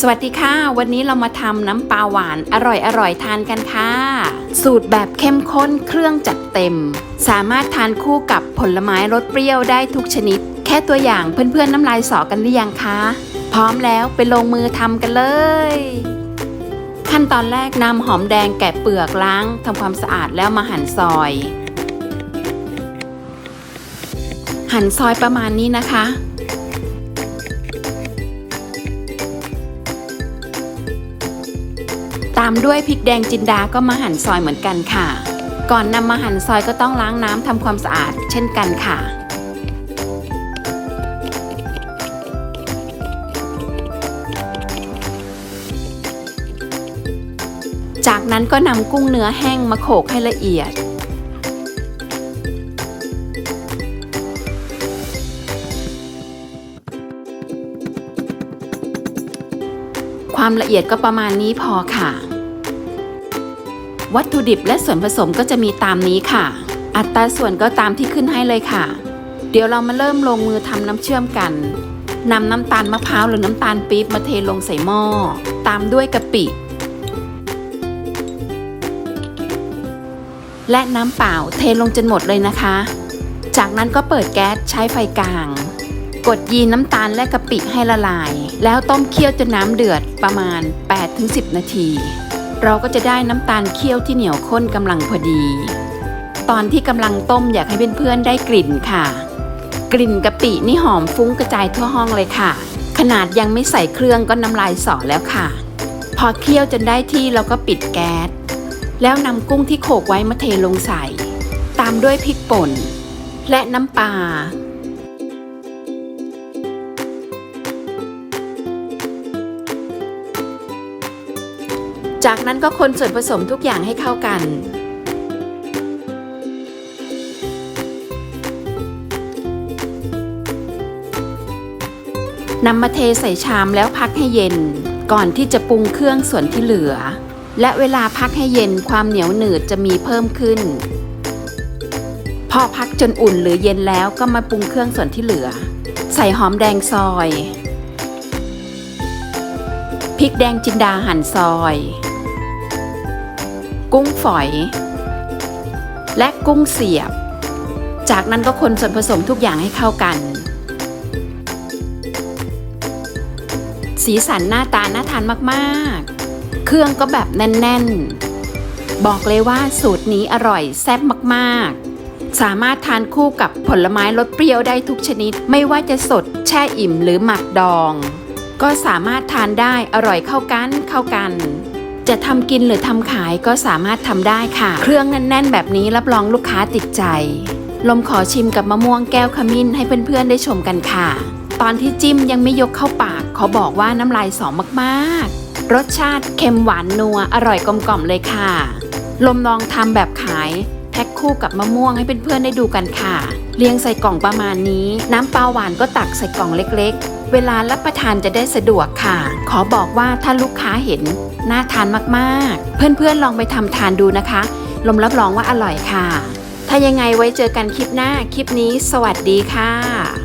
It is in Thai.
สวัสดีค่ะ วันนี้เรามาทำน้ำปลาหวานอร่อยอร่อยๆทานกันค่ะ สูตรแบบเข้มข้นเครื่องจัดเต็ม สามารถทานคู่กับผลไม้รสเปรี้ยวได้ทุกชนิด แค่ตัวอย่างเพื่อนๆน้ำลายสอกันหรือยังคะพร้อมแล้วไปลงมือทำกันเลย ขั้นตอนแรกนำหอมแดงแกะเปลือกล้างทำความสะอาดแล้วมาหั่นซอย หั่นซอยประมาณนี้นะคะ ตามด้วยพริกแดงจินดาก็มาหั่นซอยเหมือนกันค่ะ ก่อนนำมาหั่นซอยก็ต้องล้างน้ำทำความสะอาดเช่นกันค่ะจากนั้นก็นำกุ้งเนื้อแห้งมาโขลกให้ละเอียด ความละเอียดก็ประมาณนี้พอค่ะ วัตถุดิบและส่วนผสมก็จะมีตามนี้ค่ะ อัตราส่วนก็ตามที่ขึ้นให้เลยค่ะ เดี๋ยวเรามาเริ่มลงมือทำน้ำเชื่อมกันนำน้ำตาลมะพร้าวหรือน้ำตาลปี๊บมาเทลงใส่หม้อ ตามด้วยกะปิ และน้ำเปล่าเทลงจนหมดเลยนะคะ จากนั้นก็เปิดแก๊สใช้ไฟกลาง กดยีนน้ำตาลและกะปิให้ละลาย แล้วต้มเคี่ยวจนน้ำเดือดประมาณ 8-10 นาที เราก็จะได้น้ำตาลเคี่ยวที่เหนียวข้นกำลังพอดี ตอนที่กำลังต้มอยากให้เพื่อนๆได้กลิ่นค่ะ กลิ่นกะปินี่หอมฟุ้งกระจายทั่วห้องเลยค่ะ ขนาดยังไม่ใส่เครื่องก็น้ำลายสอแล้วค่ะ พอเคี่ยวจนได้ที่เราก็ปิดแก๊สแล้วนำกุ้งที่โขลกไว้มาเทลงใส่ ตามด้วยพริกป่น และน้ำปลา จากนั้นก็คนส่วนผสมทุกอย่างให้เข้ากัน นำมาเทใส่ชามแล้วพักให้เย็น ก่อนที่จะปรุงเครื่องส่วนที่เหลือ และเวลาพักให้เย็นความเหนียวหนืดจะมีเพิ่มขึ้น พอพักจนอุ่นหรือเย็นแล้วก็มาปรุงเครื่องส่วนที่เหลือ ใส่หอมแดงซอยพริกแดงจินดาหั่นซอย กุ้งฝอย และกุ้งเสียบ จากนั้นก็คนส่วนผสมทุกอย่างให้เข้ากัน สีสันหน้าตาน่าทานมากๆ เครื่องก็แบบแน่น ๆ บอกเลยว่าสูตรนี้อร่อยแซ่บมากๆสามารถทานคู่กับผลไม้รสเปรี้ยวได้ทุกชนิด ไม่ว่าจะสดแช่อิ่มหรือหมักดอง ก็สามารถทานได้อร่อยเข้ากันเข้ากัน จะทำกินหรือทำขายก็สามารถทำได้ค่ะ เครื่องแน่น ๆ แบบนี้รับรองลูกค้าติดใจ ลมขอชิมกับมะม่วงแก้วขมิ้นให้เพื่อนๆได้ชมกันค่ะ ตอนที่จิ้มยังไม่ยกเข้าปาก ขอบอกว่าน้ำลายสองมากๆ รสชาติเค็มหวานนัวอร่อยกลมกล่อมเลยค่ะ ลมลองทำแบบขายแพ็คคู่กับมะม่วงให้เพื่อนๆได้ดูกันค่ะ เรียงใส่กล่องประมาณนี้ น้ำปลาหวานก็ตักใส่กล่องเล็ก เวลารับประทานจะได้สะดวกค่ะ ขอบอกว่าถ้าลูกค้าเห็นน่าทานมากๆ เพื่อนๆลองไปทำทานดูนะคะลมรับรองว่าอร่อยค่ะ ถ้ายังไงไว้เจอกันคลิปหน้า คลิปนี้ สวัสดีค่ะ